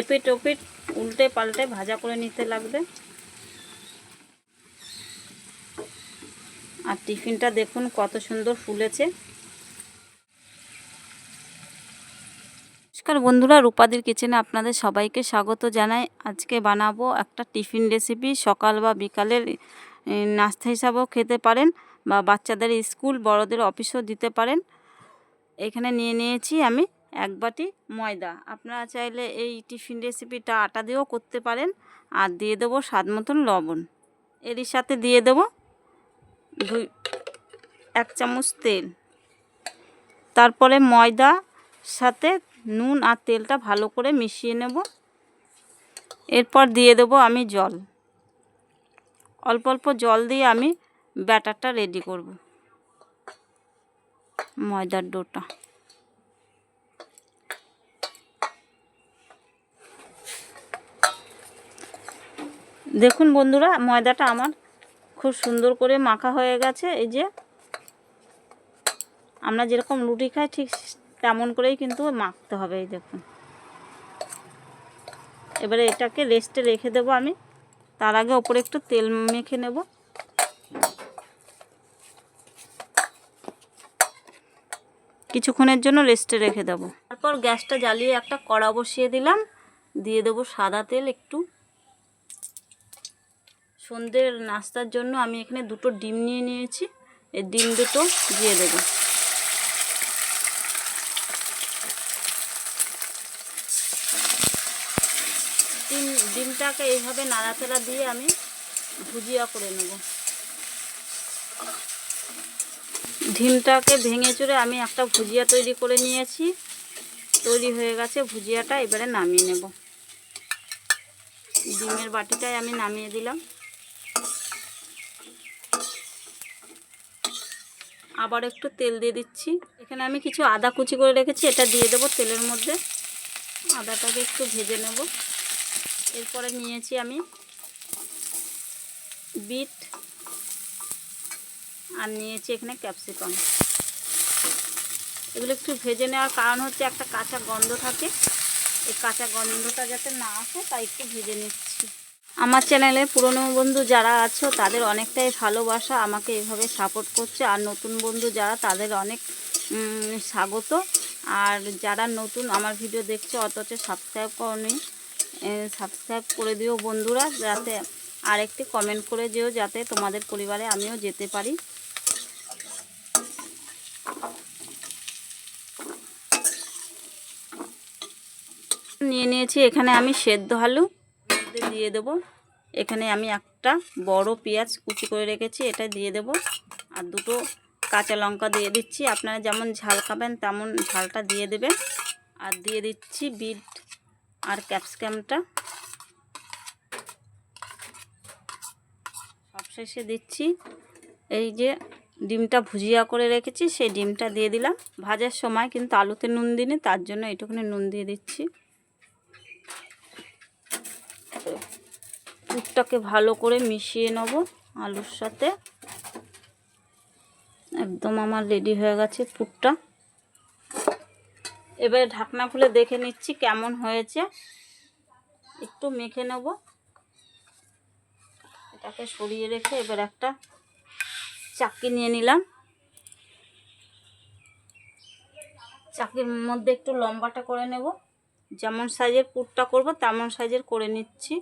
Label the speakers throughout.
Speaker 1: এপিট ওপিট, উল্টে পাল্টে ভাজা করে নিতে লাগবে। আর টিফিনটা দেখুন কত সুন্দর ফুলেছে। নমস্কার বন্ধুরা, রূপাদির কিচেনে আপনাদের সবাইকে স্বাগত জানাই। আজকে বানাবো একটা টিফিন রেসিপি। সকাল বা বিকালের নাস্তা হিসাবেও খেতে পারেন বা বাচ্চাদের স্কুল বড়দের অফিসও দিতে পারেন। এখানে নিয়ে নিয়েছি আমি এক বাটি ময়দা। আপনারা চাইলে এই টিফিন রেসিপিটা আটা দিয়েও করতে পারেন। আর দিয়ে দেবো স্বাদ মতন লবণ। এরই সাথে দিয়ে দেবো দুই, এক চামচ তেল। তারপরে ময়দা সাথে নুন আর তেলটা ভালো করে মিশিয়ে নেব। এরপর দিয়ে দেবো আমি জল। অল্প অল্প জল দিয়ে আমি ব্যাটারটা রেডি করব। ময়দার ডোটা। দেখুন বন্ধুরা, ময়দাটা আমার খুব সুন্দর করে মাখা হয়ে গেছে। এই যে আমরা যেরকম রুটি খাই, ঠিক তেমন করেই কিন্তু মাখতে হবে, এই দেখুন। এবারে এটাকে রেস্টে রেখে দেবো আমি। তার আগে ওপরে একটু তেল মেখে নেব। কিছুক্ষণের জন্য রেস্টে রেখে দেবো। তারপর গ্যাসটা জ্বালিয়ে একটা কড়া বসিয়ে দিলাম। দিয়ে দেবো সাদা তেল একটু। সন্ধ্যের নাস্তার জন্য আমি এখানে দুটো ডিম নিয়ে নিয়েছি। এই ডিম দুটো দিয়ে দেবো। ডিম, ডিমটাকে এইভাবে নাড়াচাড়া দিয়ে আমি ভুজিয়া করে নেব। ডিমটাকে ভেঙে চুরে আমি একটা ভুজিয়া তৈরি করে নিয়েছি। তৈরি হয়ে গেছে ভুজিয়াটা, এবারে নামিয়ে নেব। ডিমের বাটিটাই আমি নামিয়ে দিলাম। আবার একটু তেল দিয়ে দিচ্ছি। এখানে আমি কিছু আদা কুচি করে রেখেছি, এটা দিয়ে দেবো তেলের মধ্যে। আদাটাকে একটু ভেজে নেব। এরপরে নিয়েছি আমি বিট আর নিয়েছি এখানে ক্যাপসিকাম। এগুলো একটু ভেজে নেওয়ার কারণ হচ্ছে একটা কাঁচা গন্ধ থাকে। এই কাঁচা গন্ধটা যাতে না আসে, তাই একটু ভেজে নিচ্ছি। আমার চ্যানেলে পুরনো বন্ধু যারা আছো, তাদের অনেকটাই ভালোবাসা, আমাকে এভাবে সাপোর্ট করছে। আর নতুন বন্ধু যারা, তাদের অনেক স্বাগত। আর যারা নতুন আমার ভিডিও দেখছে, অথচ সাবস্ক্রাইব করনি সাবস্ক্রাইব করে দিও বন্ধুরা, যাতে আরেকটি কমেন্ট করে যেও, যাতে তোমাদের পরিবারে আমিও যেতে পারি। নিয়ে নিয়েছি, এখানে আমি সেদ্ধ আলু। মধ্যে দিয়ে দেব। এখানে আমি একটা বড় পেঁয়াজ কুচি করে রেখেছি, এটা দিয়ে দেব। আর দুটো কাঁচা লঙ্কা দিয়ে দিচ্ছি। আপনারা যেমন ঝাল খাবেন তেমন ঝালটা দিয়ে দেবেন। আর দিয়ে দিচ্ছি বিট আর ক্যাপসিকামটা। সবশেষে দিচ্ছি এই যে ডিমটা ভুজিয়া করে রেখেছি, সেই ডিমটা দিয়ে দিলাম। ভাজার সময় কিন্তু আলুতে নুন দিনে তার জন্য এটুকুনি নুন দিয়ে দিচ্ছি। দুধটাকে ভালো করে মিশিয়ে নেব আলুর সাথে। একদম আমার রেডি হয়ে গেছে পুরটা। এবারে ঢাকনা খুলে দেখে নিচ্ছি কেমন হয়েছে। একটু মেখে নেব। এটাকে সরিয়ে রেখে এবার একটা চাকি নিয়ে নিলাম। চাকির মধ্যে একটু লম্বাটা করে নেব। যেমন সাইজের পুরটা করব, তেমন সাইজের করে নিচ্ছি।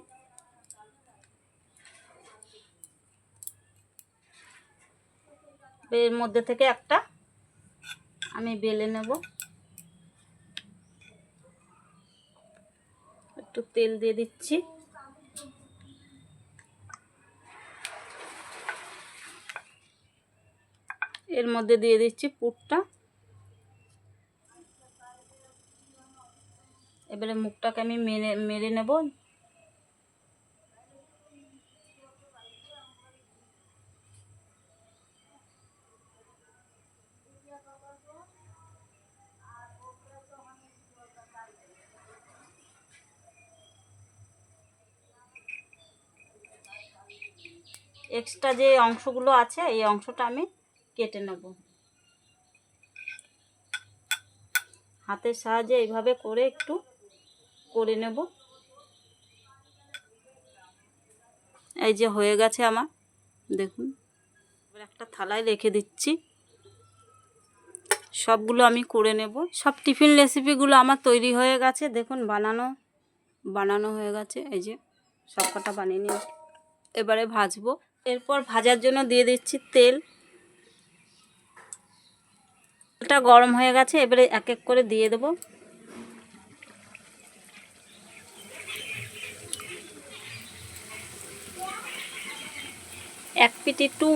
Speaker 1: এর মধ্যে থেকে একটা আমি বেলে নেব। একটু তেল দিয়ে দিচ্ছি। এর মধ্যে দিয়ে দিচ্ছি পুরটা। এবারে মুখটাকে আমি মেরে মেরে নেব। এক্সট্রা যে অংশগুলো আছে, এই অংশটা আমি কেটে নেব। হাতের সাহায্যে এইভাবে করে একটু করে নেব। এই যে হয়ে গেছে আমার, দেখুন। একটা থালায় রেখে দিচ্ছি। সবগুলো আমি করে নেব। সব টিফিন রেসিপিগুলো আমার তৈরি হয়ে গেছে। দেখুন, বানানো বানানো হয়ে গেছে। এই যে সব কটা বানিয়ে নিয়ে এবারে ভাজবো। এরপর ভাজার জন্য দিয়ে দিচ্ছি তেল। তেলটা গরম হয়ে গেছে, এবারে এক এক করে দিয়ে দেবো। এক পিঠ একটু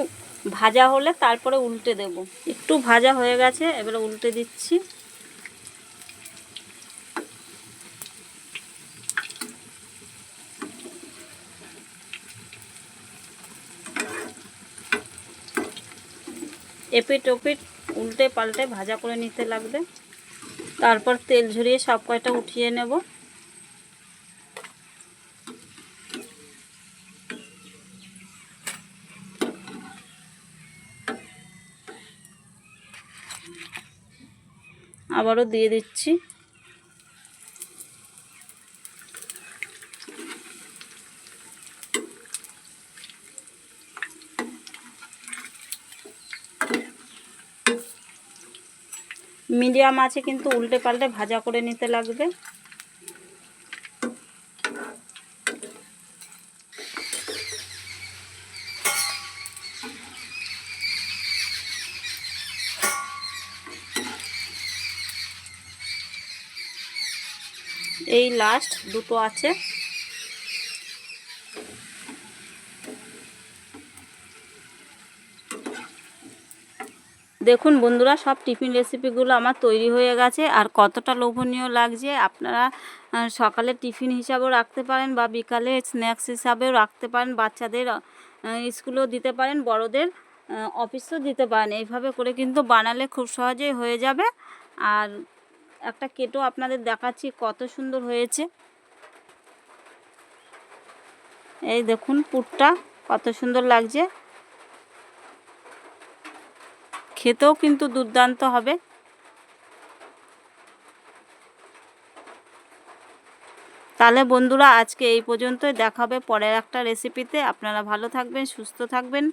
Speaker 1: ভাজা হলে তারপরে উল্টে দেব। একটু ভাজা হয়ে গেছে, এবারে উল্টে দিচ্ছি। এপিট ওপিট, উল্টে পাল্টে ভাজা করে নিতে লাগবে। তারপর তেল ঝরিয়ে সব কয়টা উঠিয়ে নেব। আবারও দিয়ে দিচ্ছি। মিডিয়াম আছে কিন্তু উল্টে পাল্টে ভাজা করে নিতে লাগবে। এই লাস্ট দুটো আছে। দেখুন বন্ধুরা, সব টিফিন রেসিপিগুলো আমার তৈরি হয়ে গেছে। আর কতটা লোভনীয় লাগছে, আপনারা সকালে টিফিন হিসাবেও রাখতে পারেন বা বিকালে স্ন্যাক্স হিসাবেও রাখতে পারেন, বাচ্চাদের স্কুলেও দিতে পারেন, বড়দের অফিসেও দিতে পারেন। এইভাবে করে কিন্তু বানালে খুব সহজেই হয়ে যাবে। আর একটা কেটো আপনাদের দেখাচ্ছি, কত সুন্দর হয়েছে। এই দেখুন পুরটা কত সুন্দর লাগছে। খেতেও কিন্তু দুর্দান্ত হবে। তাহলে বন্ধুরা, আজকে এই পর্যন্তই। দেখাবে পরের একটা রেসিপিতে আপনারা ভালো থাকবেন, সুস্থ থাকবেন।